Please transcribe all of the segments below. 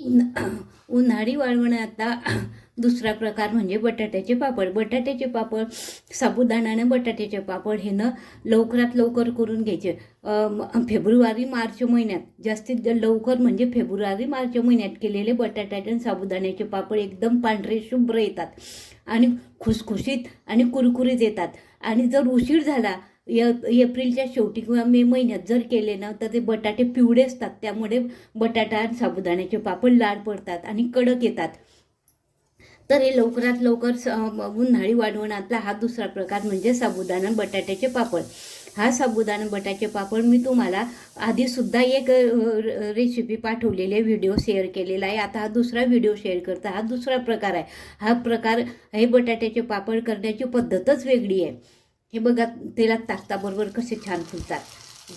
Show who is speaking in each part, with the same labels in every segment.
Speaker 1: उन्हा उन्हाळी वाळवणातला दुसरा प्रकार म्हणजे बटाट्याचे पापड. बटाट्याचे पापड साबुदाण्याने बटाट्याचे पापड हे ना लवकरात लवकर करून घ्यायचे. फेब्रुवारी मार्च महिन्यात जास्तीत लवकर म्हणजे फेब्रुवारी मार्च महिन्यात केलेले बटाट्याचे आणि साबुदाण्याचे पापड एकदम पांढरे शुभ्र येतात. आणि खुसखुशीत आणि कुरकुरीत येतात. आणि जर उशीर झाला य एप्रिलच्या शेवटी किंवा मे महिन्यात जर केले ना तर ते बटाटे पिवळे असतात. त्यामुळे बटाटा आणि साबुदाण्याचे पापड लाल पडतात आणि कडक येतात. तर हे लवकरात लवकर स उन्हाळी वाढवण्यातला हा दुसरा प्रकार म्हणजे साबुदाणा बटाट्याचे पापड. हा साबुदाणा बटाटे पापड मी तुम्हाला आधीसुद्धा एक र- रेसिपी पाठवलेली आहे व्हिडिओ शेअर केलेला आहे. आता हा दुसरा व्हिडिओ शेअर करता हा दुसरा प्रकार आहे. हा प्रकार हे बटाट्याचे पापड करण्याची पद्धतच वेगळी आहे. हे बघा तेलात टाकताबरोबर कसे छान फुलतात.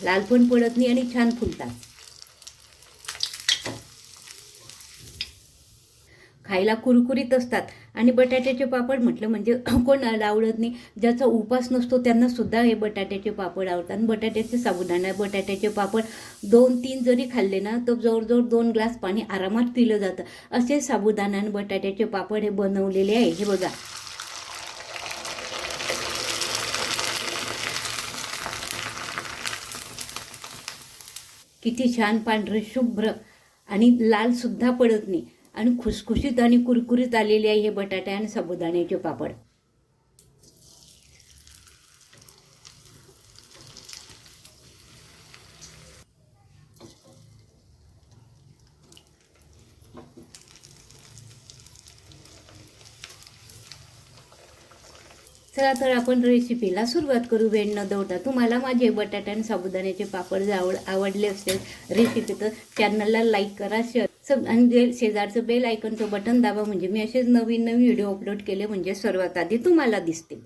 Speaker 1: लाल पण पडत नाही आणि छान फुलतात. खायला कुरकुरीत असतात. आणि बटाट्याचे पापड म्हटलं म्हणजे कोणाला आवडत नाही. ज्याचा उपास नसतो त्यांना सुद्धा हे बटाट्याचे पापड आवडतात. आणि बटाट्याचे साबुदाणा बटाट्याचे पापड दोन तीन जरी खाल्ले ना तर जवळजवळ दोन ग्लास पाणी आरामात पिलं जातं. असे साबुदाणा आणि बटाट्याचे पापड हे बनवलेले आहे. हे बघा. किती छान पांढरे शुभ्र आणि लालसुद्धा पडत नाही. आणि खुसखुशीत आणि कुरकुरीत आलेले आहे हे बटाटे आणि साबुदाण्याचे पापड. चला तर आपण रेसिपीला सुरुवात करू. वेळ न दवडता तुम्हाला माझे बटाटा आणि साबुदाण्याचे पापड जावड आवड आवडले असेल रेसिपी तर चॅनलला लाईक करा शेअर सब आणि जे शेजारचं बेल आयकनचं बटन दाबा म्हणजे मी असेच नवीन नवीन व्हिडिओ अपलोड केले म्हणजे सर्वात आधी तुम्हाला दिसतील.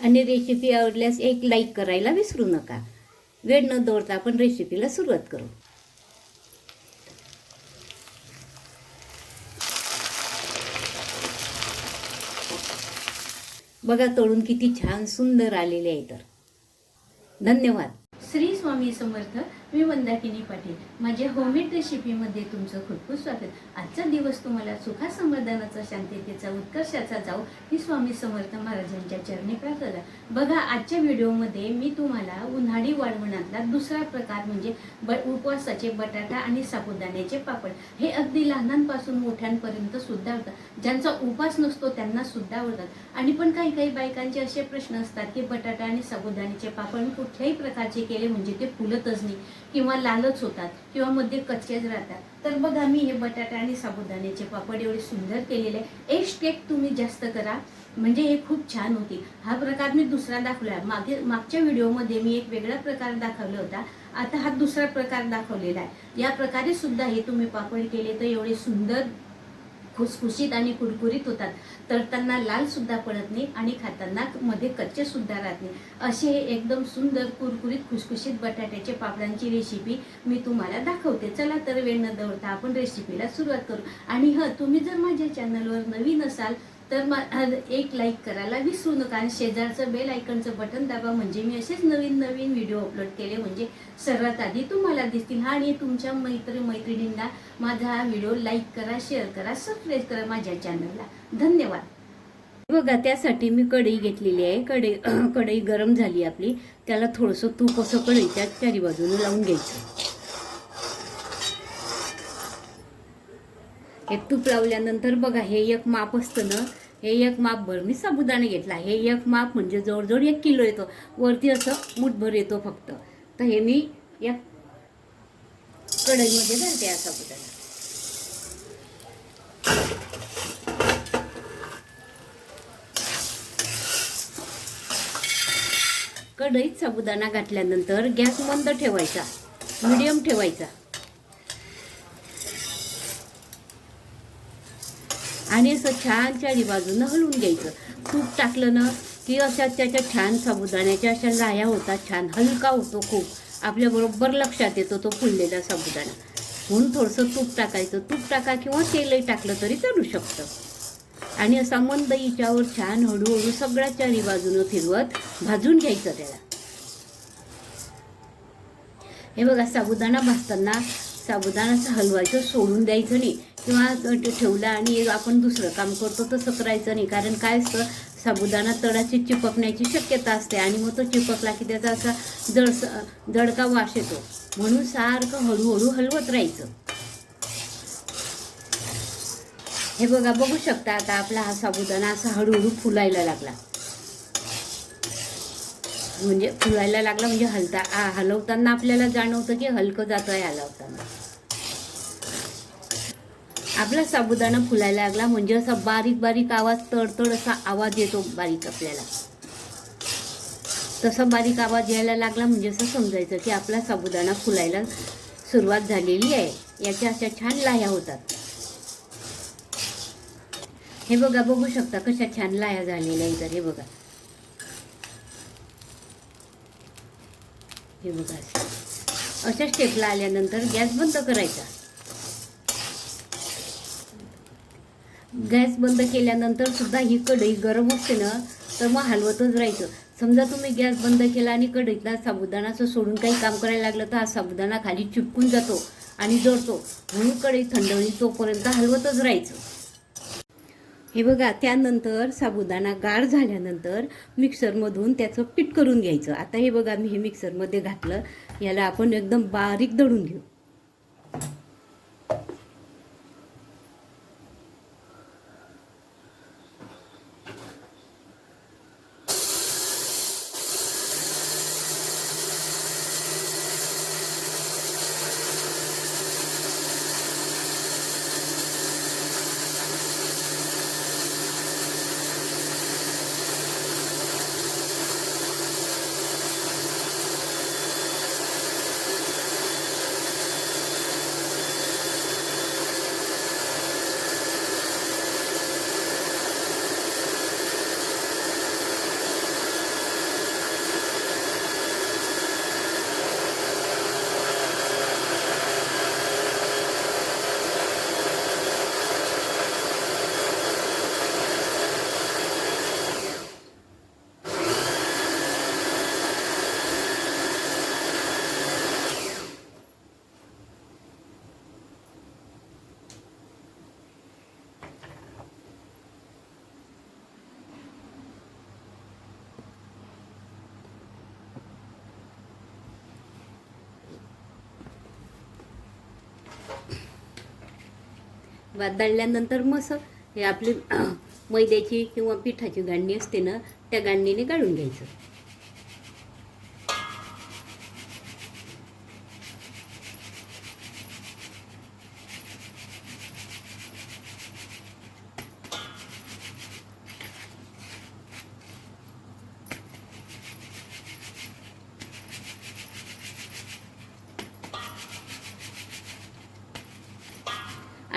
Speaker 1: आणि रेसिपी आवडल्यास एक लाईक करायला विसरू नका. वेळ न दौडता आपण रेसिपीला सुरुवात करू. बघा तळून किती छान सुंदर आलेले आहे तर. धन्यवाद. श्री स्वामी समर्थ मी मंदाकिनी पाटील. माझ्या होममेड रेसिपीमध्ये तुमचं खूप खूप स्वागत. आजचा दिवस तुम्हाला सुखा समाधानाचा शांततेचा उत्कर्षाचा जाऊ ही स्वामी समर्थ महाराजांच्या चरणी प्रार्थना. बघा आजच्या व्हिडिओमध्ये मी तुम्हाला उन्हाळी वाळवणातला दुसरा प्रकार म्हणजे ब उपवासाचे बटाटा आणि साबुदाण्याचे पापड. हे अगदी लहानांपासून मोठ्यांपर्यंत सुद्धा आवडतात. ज्यांचा उपास नसतो त्यांना सुद्धा आवडतात. आणि पण काही काही बायकांचे असे प्रश्न असतात की बटाटा आणि साबुदाण्याचे पापड मी कुठल्याही प्रकारचे केले म्हणजे ते फुलतच नाही. किंवा लालच होतात किंवा मध्ये कच्चेच राहतात. तर बघा मी हे बटाटा आणि साबुदाण्याचे पापड एवढे सुंदर केलेले. आहे. एक स्टेप तुम्ही जास्त करा. म्हणजे हे खूप छान होतील हा प्रकार मी दुसरा दाखवला. आहे. मागे मागच्या व्हिडिओमध्ये मी एक वेगळा प्रकार दाखवला होता. आता हा दुसरा प्रकार दाखवलेला आहे. या प्रकारे सुद्धा हे तुम्ही पापड केले तर एवढे सुंदर खुसखुशीत आणि कुरकुरीत होतात. तळताना लाल सुद्धा पडत नाही आणि खाताना मध्ये कच्चे सुद्धा राहत नाही. असे हे एकदम सुंदर कुरकुरीत खुसखुशीत बटाट्याच्या पापडांची रेसिपी मी तुम्हाला दाखवते. चला तर वेळ न दवडता आपण रेसिपीला सुरुवात करू. आणि ह तुम्ही जर माझ्या चॅनलवर नवीन असाल तर एक लाईक करायला विसरू नका आणि शेजारचं बेल आयकनचं बटन दाबा. म्हणजे मी असेच नवीन नवीन व्हिडिओ अपलोड केले. म्हणजे सर्वात आधी तुम्हाला दिसतील. हा आणि तुमच्या मैत्री मैत्रिणींना माझा हा व्हिडिओ लाईक करा शेअर करा सबस्क्राईब करा माझ्या चॅनलला धन्यवाद. बघा त्यासाठी मी कढई घेतलेली आहे. कढई कढई गरम झाली आपली. त्याला थोडंसं तूप असं कढईच्या चारी बाजूने लावून घ्यायचं. हे तूप लावल्यानंतर बघा हे एक माप असतं ना हे एक माप भर मी साबुदाणा घेतला. हे एक माप म्हणजे जवळजवळ एक किलो येतो. वरती असं मुठभर येतो फक्त. तर हे मी या कढईमध्ये घालते हा साबुदाणा. कढईत साबुदाणा घातल्यानंतर गॅस मंद ठेवायचा. मिडियम ठेवायचा. आणि असं छान चारी बाजूनं हलवून घ्यायचं. तूप टाकलं ना की अशा त्याच्या छान साबुदाण्याच्या अशा लाया होतात छान हलका होतो खूप. आपल्याबरोबर लक्षात येतो तो फुललेला साबुदाणा. म्हणून थोडंसं तूप टाकायचं. तूप टाका किंवा तेलही टाकलं तरी चालू शकतं. आणि असा मंद हिच्यावर छान हळूहळू सगळ्या चारी बाजूनं फिरवत भाजून घ्यायचं त्याला. हे बघा साबुदाणा भाजताना साबुदाणाचं हलवायचं सोडून द्यायचं नाही किंवा ठेवला आणि आपण दुसरं काम करतो तसं करायचं नाही. कारण काय असतं साबुदाणा तळाची चिपकण्याची शक्यता असते आणि मग तो चिपकला की त्याचा असा जड जडका वास येतो. म्हणून सारखं हळूहळू हलवत राहायचं. हे बघा बघू शकता आता आपला हा साबुदाणा असा हळूहळू फुलायला लागला. म्हणजे फुलायला लागला म्हणजे हलता आ, हलवताना आपल्याला जाणवतं की हलकं जातं आहे हलवताना आपला साबुदाणा फुलायला लागला म्हणजे असा बारीक बारीक आवाज तडतड असा आवाज येतो बारीक आपल्याला. तसा बारीक आवाज यायला लागला म्हणजे असं समजायचं की आपला साबुदाणा फुलायला सुरुवात झालेली आहे. याच्या अशा छान लाह्या होतात. हे बघा बघू शकता कशा छान लाह्या झालेल्या आहेत हे बघा. हे बघा. अशा स्टेपला आल्यानंतर गॅस बंद करायचा. गॅस बंद केल्यानंतर सुद्धा ही कढई गरम असते ना तर मग हलवतच राहायचं. समजा तुम्ही गॅस बंद केला आणि कढईतला साबुदाणाचं सोडून काही काम करायला लागलं तर हा साबुदाणा खाली चिपकून जातो आणि जळतो. म्हणून कढई थंड होईल तोपर्यंत हलवतच राहायचं. हे बघा त्यानंतर साबुदाणा गार झाल्यानंतर मिक्सरमधून त्याचं पीठ करून घ्यायचं. आता हे बघा मी हे मिक्सरमध्ये घातलं. याला आपण एकदम बारीक दळून घेऊ. वात दळल्यानंतर मग हे आपली मैद्याची किंवा पिठाची गांडी असते ना त्या गाडणीने गाळून घ्यायचं.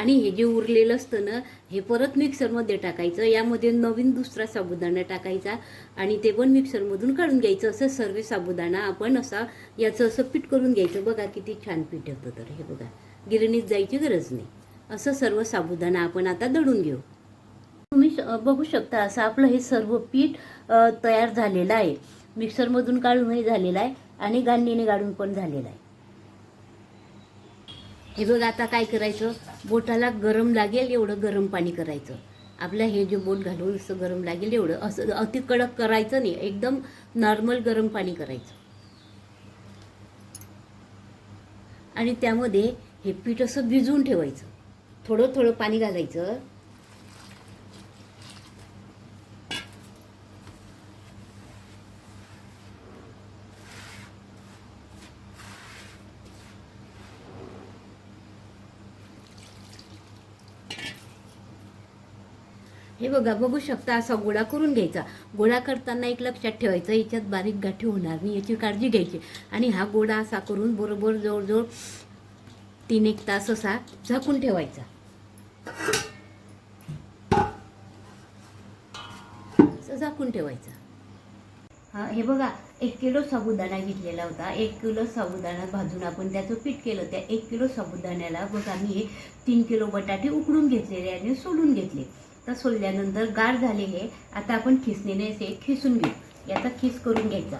Speaker 1: आणि हे जे उरलेलं असतं ना हे परत मिक्सरमध्ये टाकायचं. यामध्ये नवीन दुसरा साबुदाणा टाकायचा आणि ते पण मिक्सरमधून काढून घ्यायचं. असं सर्व साबुदाणा आपण असा याचं असं पीठ करून घ्यायचं. बघा किती छान पीठ होतं तर. हे बघा गिरणीत जायची गरज नाही. असं सर्व साबुदाणा आपण आता दळून घेऊ. तुम्ही श- बघू शकता असं आपलं हे सर्व पीठ तयार झालेलं आहे. मिक्सरमधून काढूनही झालेलं आहे आणि गांडीने गाडून पण झालेलं आहे. हे बघ आता काय करायचं? बोटाला गरम लागेल एवढं गरम पाणी करायचं. आपलं हे जे बोट घालून असं गरम लागेल एवढं असं अति कडक करायचं नाही एकदम नॉर्मल गरम पाणी करायचं. आणि त्यामध्ये हे पीठ असं भिजवून ठेवायचं. थोडं थोडं पाणी घालायचं. बघा बघू शकता असा गोळा करून घ्यायचा. गोळा करताना एक लक्षात ठेवायचं याच्यात बारीक गाठी होणार नाही याची काळजी घ्यायची. आणि हा गोळा असा करून बरोबर जवळजवळ तीन एक तास असा झाकून ठेवायचा. असं झाकून ठेवायचा. हा हे बघा एक किलो साबुदाणा घेतलेला होता. एक किलो साबुदाणा भाजून आपण त्याचं पीठ केलं. त्या एक किलो साबुदाण्याला बघा मी तीन किलो बटाटे उकडून घेतलेले आणि सोडून घेतले. तर सोलल्यानंतर गार झाले हे आता आपण खिसणीने असे खिसून घेऊ. याचा खिस करून घ्यायचा.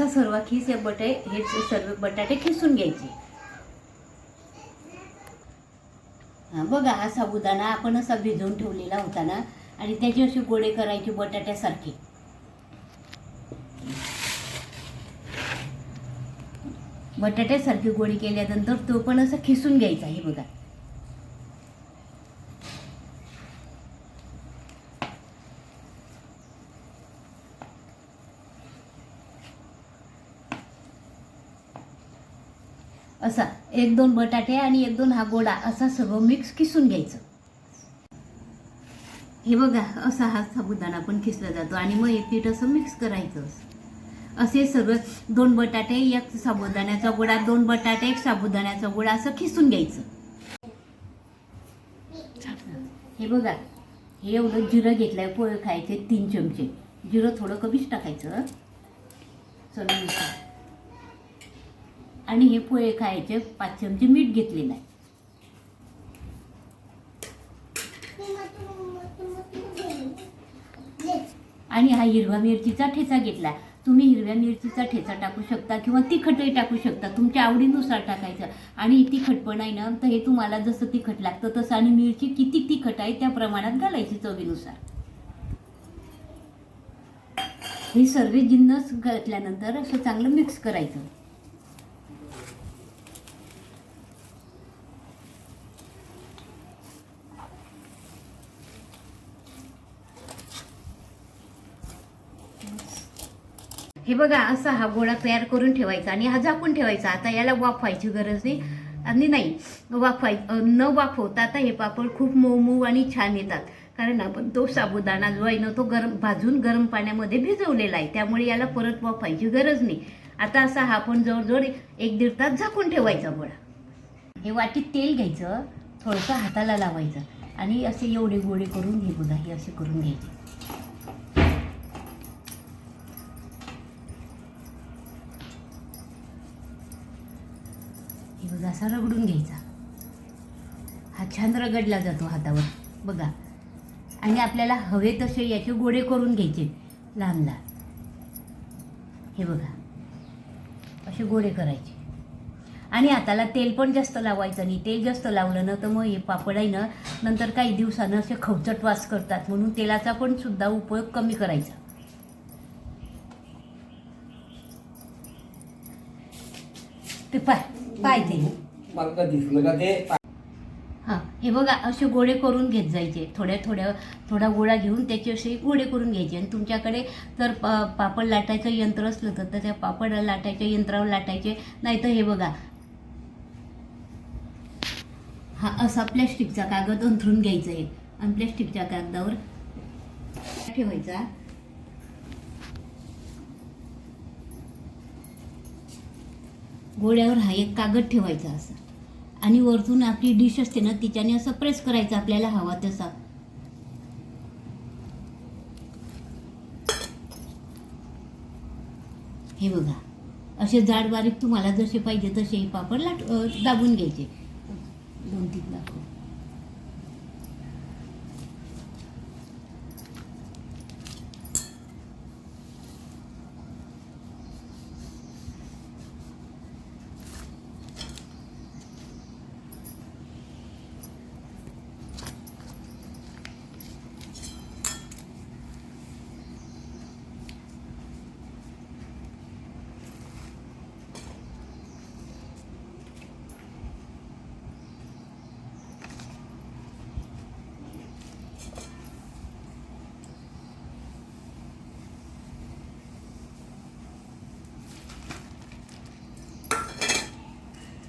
Speaker 1: असा सर्व खिस या बटे हे सर्व बटाटे खिसून घ्यायचे. बघा हा साबुदाणा आपण असा भिजवून ठेवलेला होता ना आणि त्याचे असे गोळे करायचे बटाट्यासारखे. बटाट्यासारखे गोळी केल्यानंतर तो पण असं खिसून घ्यायचा हे बघा. असा एक दोन बटाटे आणि एक दोन हा गोडा असा सर्व मिक्स किसून घ्यायचं. हे बघा असा हा साबुदाणा पण खिसला जातो आणि मग एक पीठ असं मिक्स करायचं. असे सर्व दोन बटाटे एक साबुदाण्याचा गोळा दोन बटाटे एक साबुदाण्याचा गोळा असं खिसून घ्यायचं. हे बघा हे एवढं जिरं घेतलंय पोहे खायचे तीन चमचे. जिरं थोडं कमीच टाकायचं. चवीनुसार आणि हे पोहे खायचे पाच चमचे मीठ घेतलेलं आहे आणि हा हिरव्या मिरचीचा ठेचा घेतला तुम्ही हिरव्या मिरचीचा ठेचा टाकू शकता किंवा तिखटही टाकू शकता. तुमच्या आवडीनुसार टाकायचं. आणि तिखट पण आहे ना तर हे तुम्हाला जसं तिखट लागतं तसं आणि मिरची किती तिखट आहे त्या प्रमाणात घालायची चवीनुसार. हे सर्व जिन्नस घातल्यानंतर असं चांगलं मिक्स करायचं. हे बघा असा हा गोळा तयार करून ठेवायचा आणि हा झाकून ठेवायचा. आता याला वाफवायची गरज नाही आणि नाही वाफवाय न वाफवता आता हे पापड खूप मऊ मऊ आणि छान येतात. कारण आपण तो साबुदाणा जो आहे ना तो गरम भाजून गरम पाण्यामध्ये भिजवलेला आहे. त्यामुळे याला परत वाफवायची गरज नाही. आता असा हा आपण जवळजवळ एक दीड तास झाकून ठेवायचा गोळा. हे वाटीत तेल घ्यायचं थोडंसं हाताला लावायचं आणि असे एवढे गोळे करून हे बघा हे असे करून घ्यायचे. दूध असा रगडून घ्यायचा. हा छान रगडला जातो हातावर. बघा. आणि आपल्याला हवे तसे याचे गोळे करून घ्यायचे लहान लहान हे बघा. असे गोळे करायचे. आणि हाताला तेल पण जास्त लावायचं नाही तेल जास्त लावलं ना तर मग हे पापड आहे ना नंतर काही दिवसानं असे खवचट वास करतात. म्हणून तेलाचा पण सुद्धा उपयोग कमी करायचा. ते पाय. पाय ते
Speaker 2: मला का दिसलं का ते
Speaker 1: हां हे बघा असे गोळे करून घेत जायचे. थोड्या थोड्या थोडा गोळा घेऊन त्याचे असे गोळे करून घ्यायचे. आणि तुमच्याकडे जर प पापड लाटायचं यंत्र असलं तर त्या पापड लाटायच्या यंत्रावर लाटायचे. नाही तर हे बघा. हा असा प्लॅस्टिकचा कागद अंथरून घ्यायचा आहे. आणि प्लॅस्टिकच्या कागदावर ठेवायचा. गोळ्यावर हा एक कागद ठेवायचा असा. आणि वरतून आपली डिश असते ना तिच्याने असं प्रेस करायचं आपल्याला हवा तसा. हे बघा. असे जाड बारीक तुम्हाला जसे पाहिजे तसे पापड लाट दाबून घ्यायचे. दोन तीन दाखव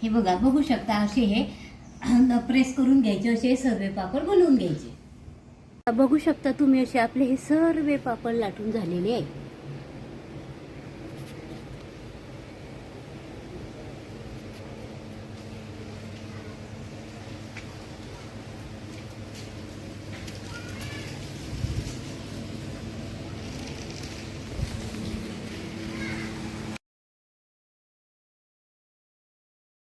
Speaker 1: हे बघा बघू शकता असे हे प्रेस करून घ्यायचे असे सर्वे पापड बनवून घ्यायचे. बघू शकता तुम्ही असे आपले हे सर्वे पापड लाटून झालेले आहेत.